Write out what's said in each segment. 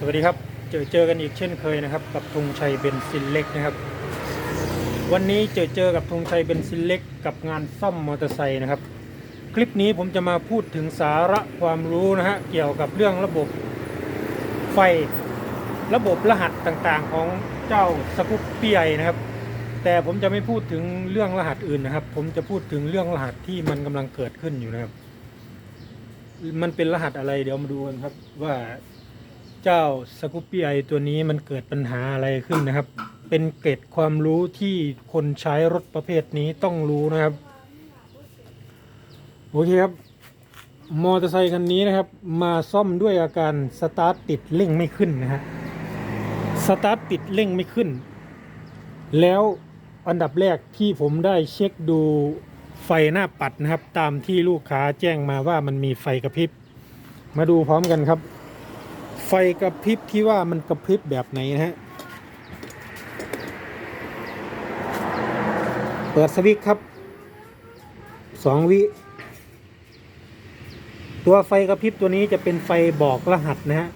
สวัสดีครับ เจอเจอกันอีกเช่นเคยนะครับ กับธงชัยเบนซินเล็กนะครับ วันนี้เจอเจอกับธงชัยเบนซินเล็ก กับงานซ่อมมอเตอร์ไซค์นะครับ คลิปนี้ผมจะมาพูดถึงสาระความรู้นะฮะเกี่ยวกับเรื่องระบบไฟระบบรหัสต่างๆ ของเจ้าสกุปเปี้ไอนะครับ แต่ผมจะไม่พูดถึงเรื่องรหัสอื่นนะครับ ผมจะพูดถึงเรื่องรหัสที่มันกำลังเกิดขึ้นอยู่นะครับ มันเป็นรหัสอะไรเดี๋ยวมาดูกันครับว่า เจ้าสกูปปี้ไอตัวนี้มันเกิดปัญหาอะไรขึ้นนะครับ เป็นเกร็ดความรู้ที่คนใช้รถประเภทนี้ต้องรู้นะครับ โอเคครับ มอเตอร์ไซคันนี้นะครับ มาซ่อมด้วยอาการสตาร์ทติดเร่งไม่ขึ้นนะฮะ สตาร์ทติดเร่งไม่ขึ้น แล้วอันดับแรกที่ผมได้เช็คดูไฟหน้าปัดนะครับ ตามที่ลูกค้าแจ้งมาว่ามันมีไฟกระพริบ มาดูพร้อมกันครับ ไฟกระพริบที่ว่ามันกระพริบแบบไหนนะฮะ เปิดสวิตช์ครับสองวิ ตัวไฟกระพริบตัวนี้จะเป็นไฟบอกรหัสนะฮะ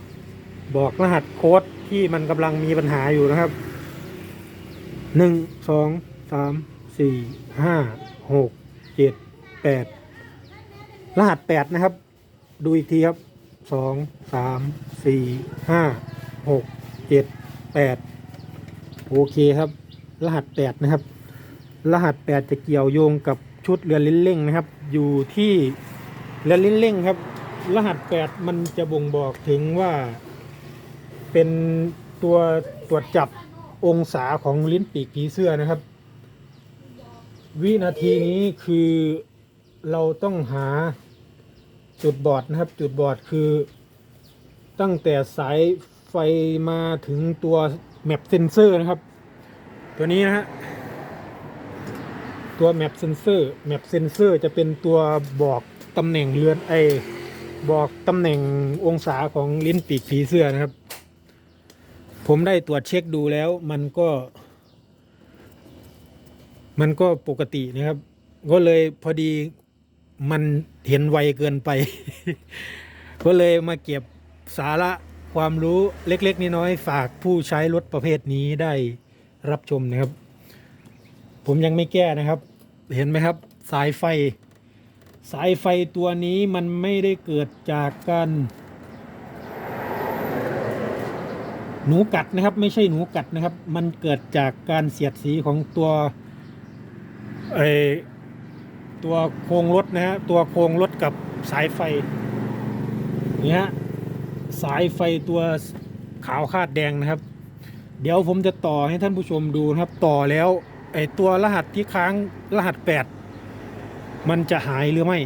บอกรหัสโค้ดที่มันกำลังมีปัญหาอยู่นะครับหนึ่งสองสามสี่ห้าหกเจ็ดแปดรหัสแปดนะครับ ดูอีกทีครับ สองสามสี่ห้าหกเจ็ดแปดโอเคครับ รหัสแปดนะครับ รหัสแปดจะเกี่ยวโยงกับชุดเรือลิ้นเร่งนะครับ อยู่ที่เรือลิ้นเร่งครับ รหัสแปดมันจะบ่งบอกถึงว่า เป็นตัวตรวจจับองศาของลิ้นปีกผีเสื้อนะครับ วินาทีนี้คือเราต้องหา จุดบอดนะครับ จุดบอดคือ ตั้งแต่สายไฟมาถึงตัวแมปเซนเซอร์นะครับ ตัวนี้นะฮะตัวแมปเซนเซอร์แมปเซนเซอร์จะเป็นตัวบอกตำแหน่งเรือนไอบอกตำแหน่งองศาของลิ้นปีกผีเสื้อนะครับ ผมได้ตรวจเช็คดูแล้วมันก็ มันก็ปกตินะครับ ก็เลยพอดี มันเห็นไวเกินไป ก็เลยมาเก็บสาระความรู้เล็กๆน้อยๆฝากผู้ใช้รถประเภทนี้ได้รับชมนะครับ ผมยังไม่แก้นะครับ เห็นไหมครับ สายไฟ สายไฟตัวนี้มันไม่ได้เกิดจากการหนูกัดนะครับ ไม่ใช่หนูกัดนะครับ มันเกิดจากการเสียดสีของตัวไอ ตัวโครงรถนะฮะตัวโครงรถกับสายไฟนี่ฮะสายไฟตัวขาวคาดแดงนะครับ เดี๋ยวผมจะต่อให้ท่านผู้ชมดูนะครับต่อแล้วไอตัวรหัสที่ค้างรหัสแปดมันจะหายหรือไม่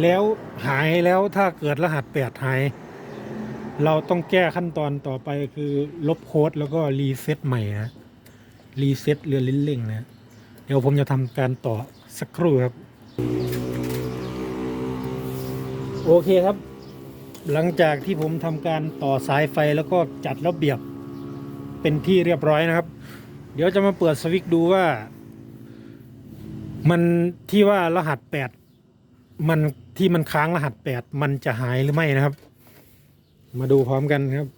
แล้วหายแล้วถ้าเกิดรหัสแปดหาย เราต้องแก้ขั้นตอนต่อไปคือลบโค้ดแล้วก็รีเซ็ตใหม่นะรีเซ็ตเรือลิ้นเล่งนะเดี๋ยวผมจะทำการต่อ สักครู่ครับ โอเคครับ หลังจากที่ผมทำการต่อสายไฟแล้วก็จัดระเบียบเป็นที่เรียบร้อยนะครับ เดี๋ยวจะมาเปิดสวิตช์ดูว่า มันที่ว่ารหัสแปดมันที่มันค้างรหัสแปดมันจะหายหรือไม่นะครับ มาดูพร้อมกันครับ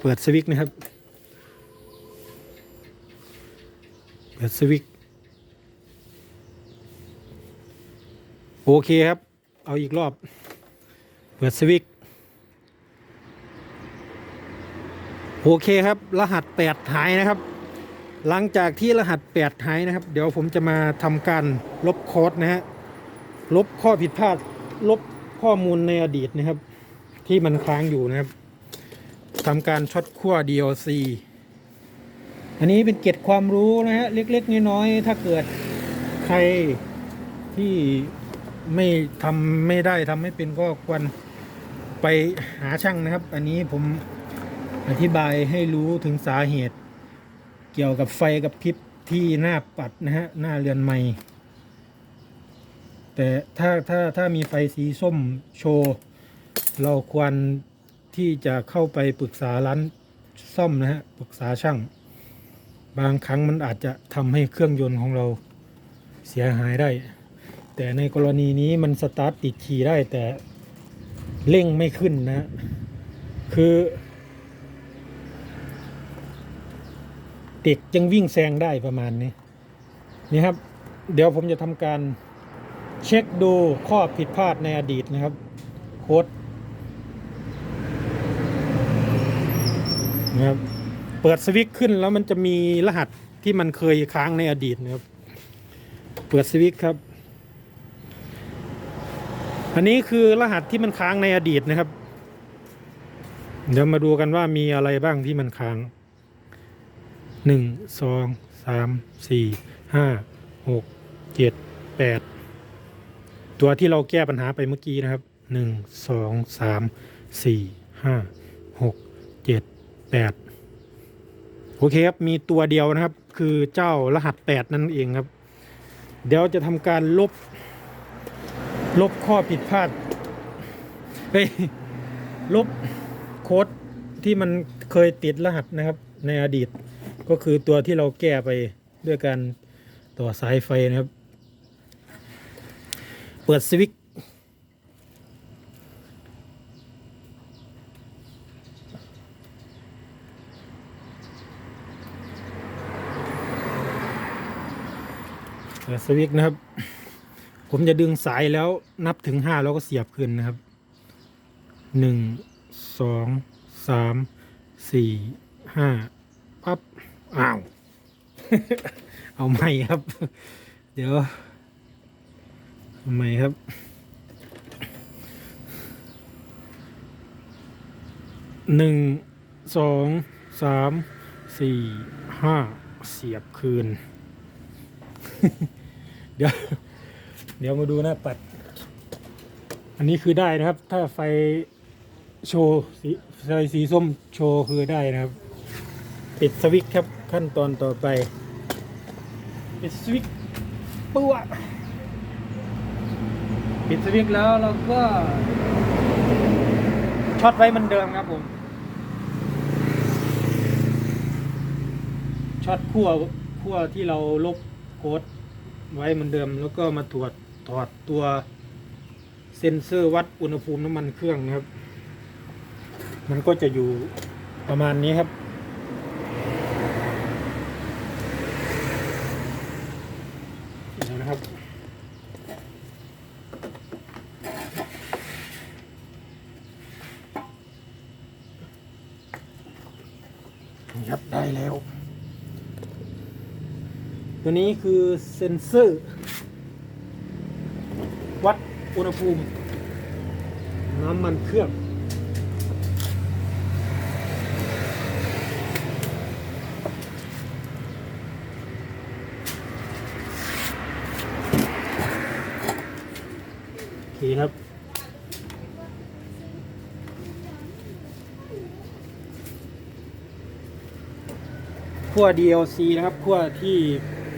เปิดสวิตช์นะครับ เปิดสวิตช์ โอเคครับ เอาอีกรอบ เปิดสวิตช์โอเคครับ รหัสแปดหายนะครับ หลังจากที่รหัสแปดหายนะครับ เดี๋ยวผมจะมาทำการลบโค้ดนะฮะ ลบข้อผิดพลาด ลบข้อมูลในอดีตนะครับ ที่มันค้างอยู่นะครับทำการช็อตขั้ว DLC อันนี้เป็นเกร็ดความรู้นะฮะ เล็ก ๆ น้อย ๆ ถ้าเกิดใครที่ ไม่ทำไม่ได้ทำไม่เป็นก็ควรไปหาช่างนะครับ อันนี้ผมอธิบายให้รู้ถึงสาเหตุ เกี่ยวกับไฟกับพริบที่หน้าปัดนะฮะหน้าเรือนไม้แต่ถ้าถ้าถ้ามีไฟสีส้มโชว์เราควรที่จะเข้าไปปรึกษาร้านซ่อมนะฮะปรึกษาช่าง บางครั้งมันอาจจะทำให้เครื่องยนต์ของเราเสียหายได้ แต่ในกรณีนี้มันสตาร์ทติดขี่ได้แต่เร่งไม่ขึ้นนะ คือเด็กยังวิ่งแซงได้ประมาณนี้นี่ครับ เดี๋ยวผมจะทำการเช็คดูข้อผิดพลาดในอดีตนะครับ โค้ดนะครับเปิดสวิตช์ขึ้นแล้วมันจะมีรหัสที่มันเคยค้างในอดีตนะครับ เปิดสวิตช์ครับ อันนี้คือรหัสที่มันค้างในอดีตนะครับ เดี๋ยวมาดูกันว่ามีอะไรบ้างที่มันค้างหนึ่งสองสามสี่ห้าหกเจ็ดแปดตัวที่เราแก้ปัญหาไปเมื่อกี้นะครับหนึ่งสองสามสี่ห้าหกเจ็ดแปดโอเคครับ มีตัวเดียวนะครับ คือเจ้ารหัสแปดนั่นเองครับ เดี๋ยวจะทำการลบ ลบข้อผิดพลาดเฮ้ยลบโค้ดที่มันเคยติดรหัสนะครับ ในอดีตก็คือตัวที่เราแก้ไปด้วยการต่อสายไฟนะครับ เปิดสวิตช์เปิดสวิตช์นะครับ ผมจะดึงสายแล้วนับถึงห้าแล้วก็เสียบคืนนะครับหนึ่งสองสามสี่ห้าปั๊บอ้าว เอาใหม่ครับ เดี๋ยวเอาใหม่ครับหนึ่งสองสามสี่ห้าเสียบคืน เดี๋ยว เดี๋ยวมาดูหน้าปัด อันนี้คือได้นะครับ ถ้าไฟโชว์สีไฟสีส้มโชว์คือได้นะครับ ปิดสวิตช์ครับขั้นตอนต่อไป ปิดสวิตช์ปัวปิดสวิตช์แล้วเราก็ช็อตไว้เหมือนเดิมครับผมช็อตขั้วขั้วที่เราลบโค้ดไว้เหมือนเดิม แล้วก็มาตรวจ ถอดตัวเซ็นเซอร์วัดอุณหภูมิน้ำมันเครื่องนะครับ มันก็จะอยู่ประมาณนี้ครับ เดี๋ยวนะครับ นี่ครับได้แล้ว ตัวนี้คือเซ็นเซอร์ อุณหภูมิ น้ำมันเครื่องโอเคครับ ขั้ว DLC นะครับขั้วที่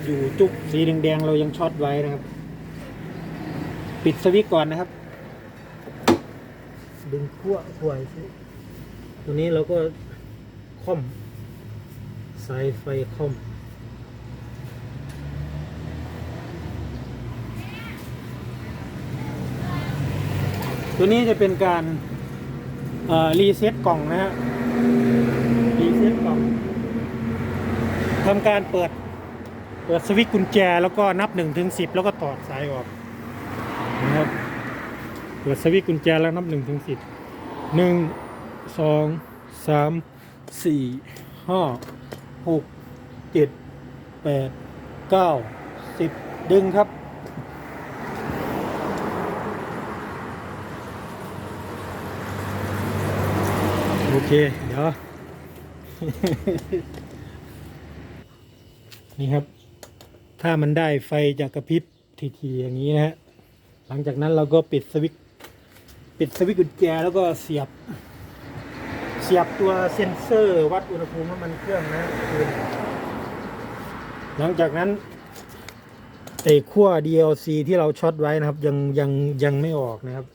อยู่จุกสีแดงๆ เรายังช็อตไว้นะครับ ปิดสวิตช์ก่อนนะครับ ดึงขั้วขั้วไอ้สิตัวนี้เราก็ค่อมสายไฟค่อมตัวนี้จะเป็นการรีเซ็ตกล่องนะฮะรีเซ็ตกล่องทำการเปิดเปิดสวิตช์กุญแจแล้วก็นับ1นถึงสิแล้วก็ถอดสายออก นะครับเปิดสวิตช์กุญแจแล้วนับ1นถึงสิบหนึ่งสองสามสี่ห้าหกเจ็ดแปดเก้าสิบดึงครับโอเค เดี๋ยว นี่ครับ ถ้ามันได้ไฟจากกระพริบทีๆอย่างนี้นะฮะ หลังจากนั้นเราก็ปิดสวิตช์ปิดสวิตช์กุญแจแล้วก็เสียบ เสียบตัวเซ็นเซอร์วัดอุณหภูมิน้ำมันเครื่องนะคืนหลังจากนั้นไอ้ขั้ว DLC ที่เราช็อตไว้นะครับ ยังยังยังไม่ออกนะครับ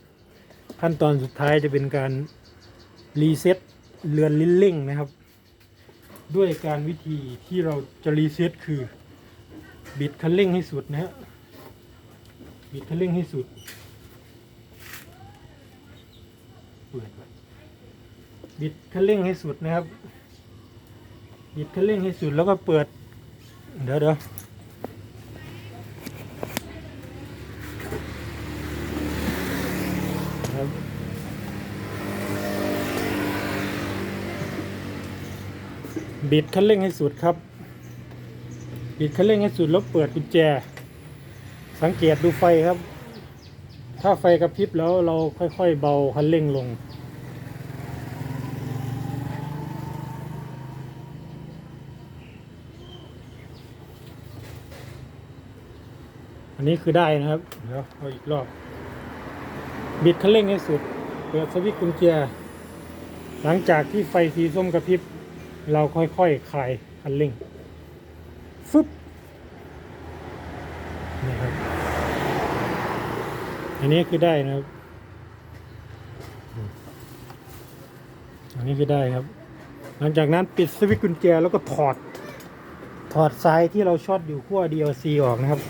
ขั้นตอนสุดท้ายจะเป็นการรีเซ็ตเรือนลิ้นเร่งนะครับ ด้วยการวิธีที่เราจะรีเซ็ตคือ บิดคันเร่งให้สุดนะฮะ บิดคันเร่งให้สุด เปิดไว้บิดคันเร่งให้สุดนะครับ บิดคันเร่งให้สุดแล้วก็เปิด เดี๋ยวเดี๋ยวครับบิดคันเร่งให้สุดครับ บิดคันเร่งให้สุดแล้วเปิดกุญแจ สังเกตดูไฟครับ ถ้าไฟกระพริบแล้วเราค่อยๆเบาคันเร่งลง อันนี้คือได้นะครับ เดี๋ยวเอาอีกรอบ บิดคันเร่งให้สุด เปิดสวิตช์กุญแจ หลังจากที่ไฟสีส้มกระพริบ เราค่อยๆคลายคันเร่งฟึบนี่ครับ อันนี้คือได้นะครับ อันนี้คือได้ครับ หลังจากนั้นปิดสวิตช์กุญแจแล้วก็ถอด ถอดสายที่เราช็อตอยู่ขั้ว DLC ออกนะครับ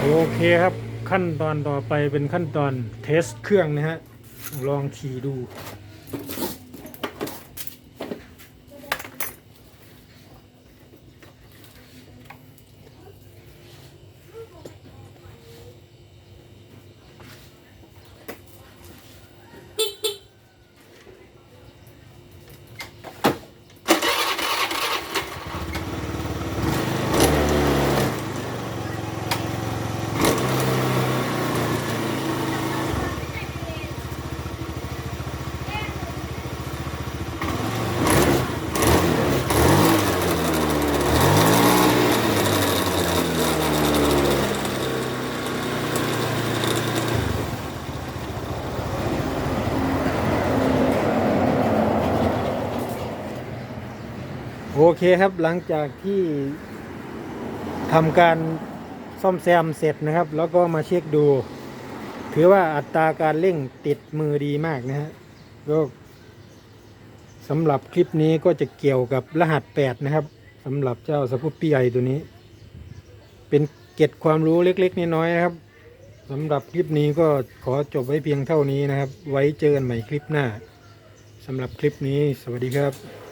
โอเคครับ ขั้นตอนต่อไปเป็นขั้นตอนเทสเครื่องนะฮะ ลองขี่ดู โอเคครับหลังจากที่ทำการซ่อมแซมเสร็จนะครับ แล้วก็มาเช็คดู ถือว่าอัตราการเร่งติดมือดีมากนะฮะก็สำหรับคลิปนี้ก็จะเกี่ยวกับรหัส 8 นะครับสำหรับเจ้าสปุปปี้ไอตัวนี้ เป็นเก็ดความรู้เล็กๆน้อยๆนะครับสำหรับคลิปนี้ก็ขอจบไว้เพียงเท่านี้นะครับ ไว้เจอกันใหม่คลิปหน้าสำหรับคลิปนี้ สวัสดีครับ